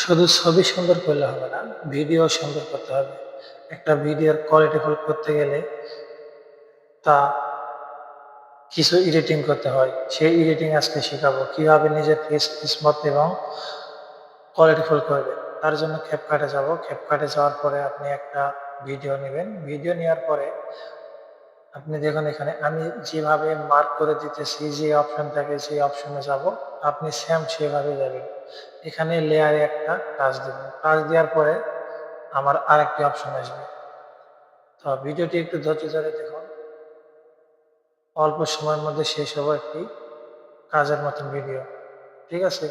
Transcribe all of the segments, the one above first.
শুধু ছবি সুন্দর করলে হবে না ভিডিও সুন্দর করতে হবে। একটা ভিডিওর কোয়ালিটি ফুল করতে গেলে তা কিছু এডিটিং করতে হয়। সেই এডিটিং আজকে শেখাবো। কীভাবে নিজের ফেস স্মুথ এবং কোয়ালিটি ফুল করবে। তার জন্য ক্যাপকাটে যাব। ক্যাপকাটে যাওয়ার পরে আপনি একটা ভিডিও নেবেন। ভিডিও নেওয়ার পরে আপনি দেখুন এখানে, আমি যেভাবে মার্ক করে দিতেছি, যে অপশন থাকে সেই অপশনে যাব। আপনি সেম সেভাবে যাবেন। এখানে লেয়ারে একটা টাচ দেবেন টাচ দেওয়ার পরে আমার আরেকটি অপশন আসবে। তো ভিডিওটি একটু ধৈর্য ধরে দেখুন। অল্প সময়ের মধ্যে শেষ হব একটি কাজের মতন ভিডিও ঠিক আছে?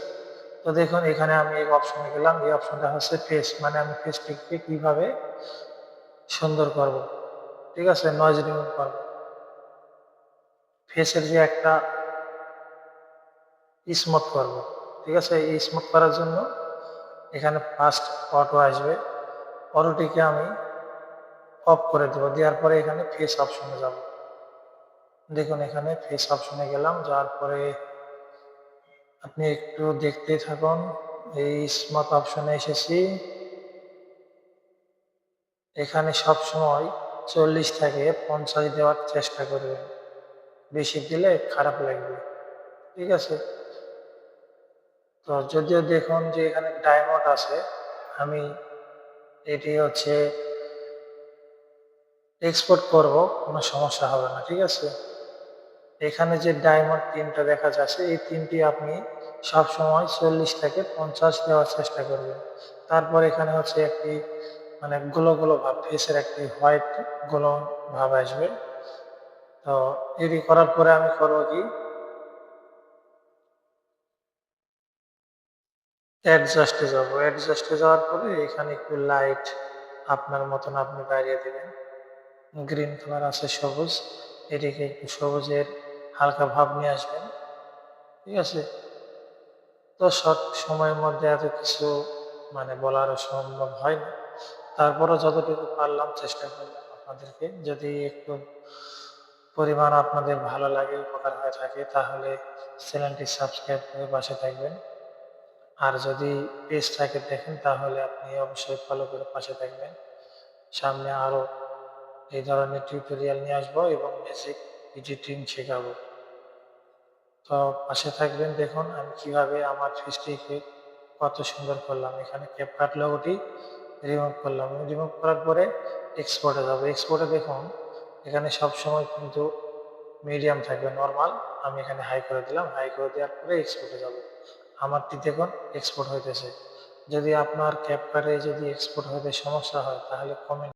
তো দেখুন, এখানে আমি এই অপশনে গেলাম। এই অপশনটা হচ্ছে ফেস মানে আমি ফেসটিকে কীভাবে সুন্দর করব? ঠিক আছে? নয়েজ রিমুভ করব। ফেসের যে একটা স্মুথ করব। ঠিক আছে, এই স্মুথ করার জন্য এখানে ফার্স্ট অটো আসবে। অটোটিকে আমি অফ করে দেবো। দেওয়ার পরে এখানে ফেস অপশনে যাব। দেখুন, এখানে ফেস অপশনে গেলাম। যাওয়ার পরে আপনি একটু দেখতে থাকুন। এই স্মুথ অপশনে এসেছি। এখানে সব সময় চল্লিশ থেকে পঞ্চাশ দেওয়ার চেষ্টা করবেন। বেশি দিলে খারাপ লাগবে। ঠিক আছে? তো যদিও দেখুন যে এখানে ডায়মন্ড আছে, আমি এটি হচ্ছে এক্সপোর্ট করব, কোনো সমস্যা হবে না, ঠিক আছে? এখানে যে ডায়মন্ড তিনটা দেখা যাচ্ছে, এই তিনটি আপনি সব সময় চল্লিশ থেকে পঞ্চাশ দেওয়ার চেষ্টা করবেন। তারপর এখানে হচ্ছে একটি মানে গোলো গোলো ভাব ফেসের একটি হোয়াইটগুলো ভাব আসবে। তো এটি করার পরে আমি করব কি? অ্যাডজাস্টে যাব। অ্যাডজাস্টে যাওয়ার পরে এখানে একটু লাইট আপনার মতন আপনি বাড়িয়ে দেবেন। গ্রিন কালার আছে সবুজ। এটিকে একটু সবুজের হালকা ভাব নিয়ে আসবেন। ঠিক আছে? তো শর্ট সময়ের মধ্যে এত কিছু মানে বলারও সম্ভব হয় না। তারপরও যতটুকু পারলাম চেষ্টা করলাম আপনাদেরকে। যদি একটু পরিমাণ আপনাদের ভালো লাগে, উপকার হয়ে থাকে, তাহলে চ্যানেলটি সাবস্ক্রাইব করে পাশে থাকবেন। আর যদি পেজটাকে দেখেন, তাহলে আপনি অবশ্যই ফলো করে পাশে থাকবেন। সামনে আরও এই ধরনের টিউটোরিয়াল নিয়ে আসব এবং বেসিক এডিটিং শেখাবো। তো পাশে থাকবেন, দেখুন আমি কীভাবে আমার ফেসটিকে কত সুন্দর করলাম। এখানে ক্যাপকাট লোগোটি রিমুভ করলাম। রিমুভ করার পরে এক্সপোর্টে যাব। এক্সপোর্টে দেখুন, এখানে সব সময় কিন্তু মিডিয়াম থাকবে নর্মাল আমি এখানে হাই করে দিলাম। হাই করে দেওয়ার পরে এক্সপোর্টে যাব। আমারটি দেখুন এক্সপোর্ট হইতেছে। যদি আপনার ক্যাপকাটে যদি এক্সপোর্ট হইতে সমস্যা হয় তাহলে কমেন্ট